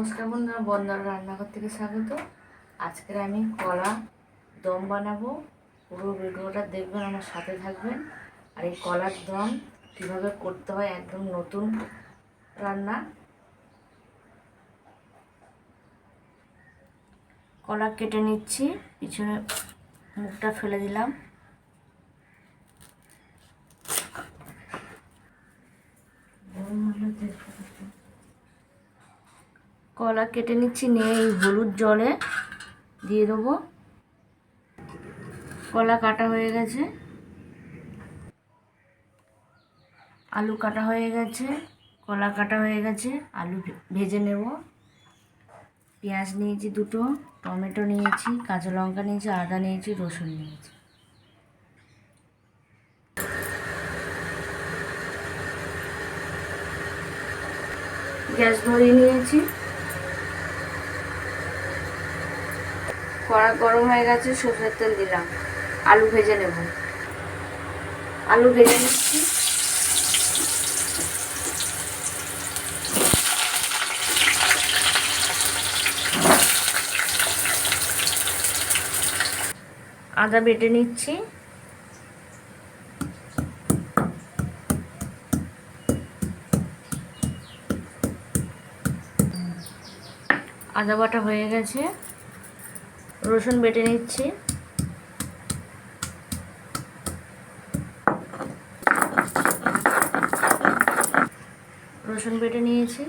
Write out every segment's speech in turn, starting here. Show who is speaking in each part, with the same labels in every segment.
Speaker 1: নমস্কার বন্ধুরা, বন্দর রান্নাঘর থেকে স্বাগত। আজকের আমি কলা দম বানাবো। পুরো ভিডিওটা দেখবেন, আমার সাথে থাকবেন। আর এই কলার দম কীভাবে করতে হয়, একদম নতুন রান্না। কলা কেটে নিচ্ছি, পিছনে মুখটা ফেলে দিলাম। কলা কেটে নিচ্ছি, নিয়ে এই হলুদ জলে দিয়ে দেবো। কলা কাটা হয়ে গেছে। আলু কাটা হয়ে গেছে, কলা কাটা হয়ে গেছে, আলু ভেজে নেব। পেঁয়াজ নিয়েছি দুটো, টমেটো নিয়েছি, কাঁচা লঙ্কা নিয়েছি, আদা নিয়েছি, রসুন নিয়েছি। গ্যাস ধরিয়ে নিয়েছি। কড়া গরম হয়ে গেছে, সরষের তেল দিলাম। আলু ভেজে নেব। আলু ভেজে নিচ্ছি। আদা বেটে নিচ্ছি। আদা বাটা হয়ে গেছে। রসুন বেটে নিচ্ছি। রসুন বেটে নিয়েছি।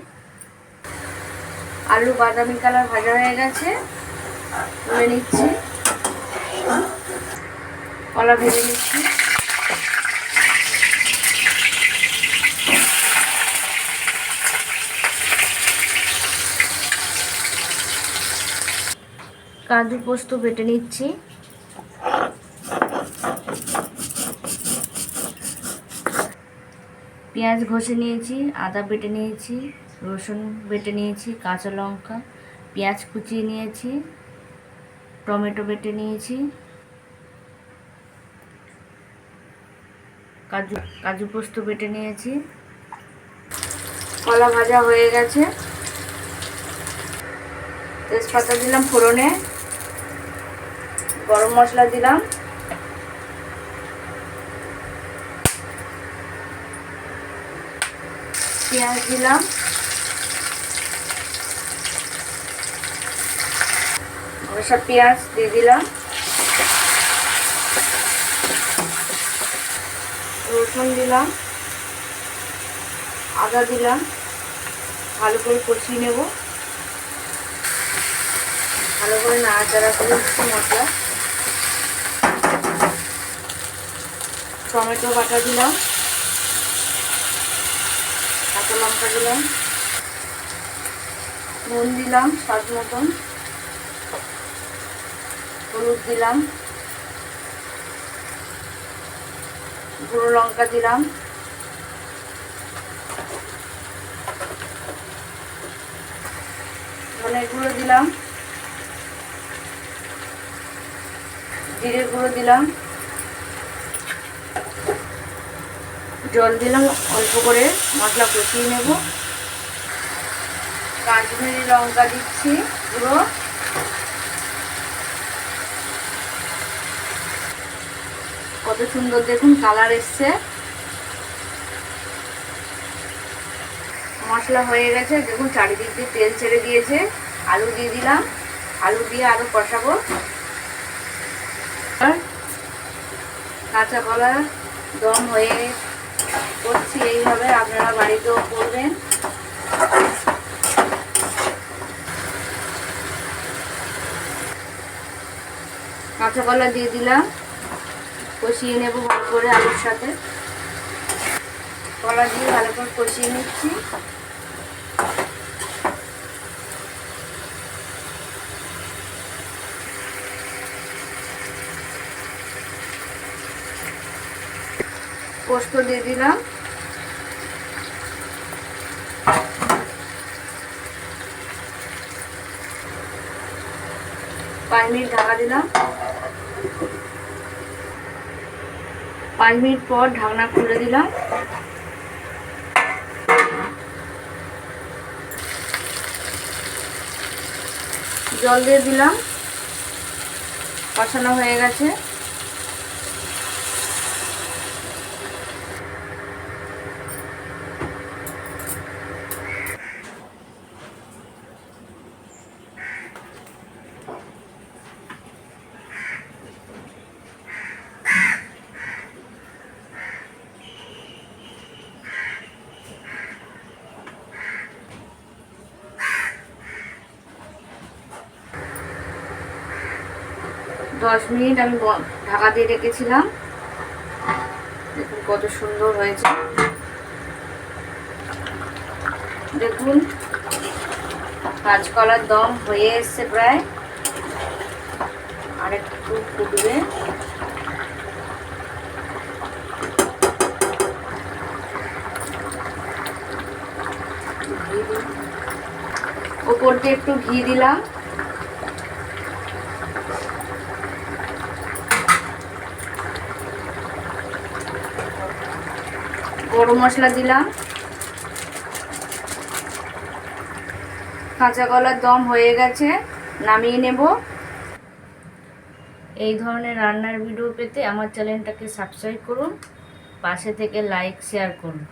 Speaker 1: আলু বাদামি কালার ভাজা হয়ে গেছে। তুলে নিচ্ছি। কলা ভেজে নিচ্ছি। কাজু পোস্ত বেটে নিচ্ছি। পেঁয়াজ ঘষে নিয়েছি, আদা বেটে নিয়েছি, রসুন বেটে নিয়েছি, কাঁচা লঙ্কা, পেঁয়াজ কুচিয়ে নিয়েছি, টমেটো বেটে নিয়েছি। কাজু কাজু পোস্ত বেটে নিয়েছি। কলা ভাজা হয়ে গেছে। তেজপাতা দিলাম ফোড়নে। গরম মশলা দিলাম। পেঁয়াজ দিলাম। সব পেঁয়াজ দিয়ে দিলাম। রসুন দিলাম। আদা দিলাম। ভালো করে কষিয়ে নেব। ভালো করে নাড়াচাড়া করে মশলা। টমেটো বাটা দিলাম। কাঁচা লঙ্কা দিলাম। নুন দিলাম স্বাদ মতন। হলুদ দিলাম। গুঁড়ো লঙ্কা দিলাম। ধনে গুঁড়ো দিলাম। জিরে গুঁড়ো দিলাম। জল দিলাম, অল্প করে মশলা কষিয়ে নেব। কাশ্মীরি লঙ্কা দিচ্ছি পুরো কত সুন্দর দেখুন কালার এসছে। মশলা হয়ে গেছে, দেখুন চারিদিক দিয়ে তেল ছেড়ে দিয়েছে। আলু দিয়ে দিলাম, আলু দিয়ে আরও কষাবো। কাঁচা কলা দম হয়ে করছি এইভাবে, আপনারা বাড়িতেও করবেন। কাঁচা কলা দিয়ে দিলাম। কষিয়ে নেব ভালো করে আলুর সাথে। কলা দিয়ে ভালো করে কষিয়ে নিচ্ছি। পোস্ত দিয়ে দিলাম। পাঁচ মিনিট ঢাকা দিলাম। পাঁচ মিনিট পর ঢাকনা খুলে দিলাম। জল দিয়ে দিলাম। কষানো হয়ে গেছে। দশ মিনিট আমি ঢাকা দিয়ে রেখেছিলাম। দেখুন কত সুন্দর হয়েছে। দেখুন, কাঁচকলার দম হয়ে এসছে প্রায়। আর একটু ফুটবে। ওপর দিয়ে একটু ঘি দিলাম। গরম মশলা দিলাম। কাঁচা কলার দম হয়ে গেছে, নামিয়ে নেব। এই ধরনের রান্নার ভিডিও পেতে আমার চ্যানেলটাকে সাবস্ক্রাইব করুন, পাশে থেকে লাইক শেয়ার করুন।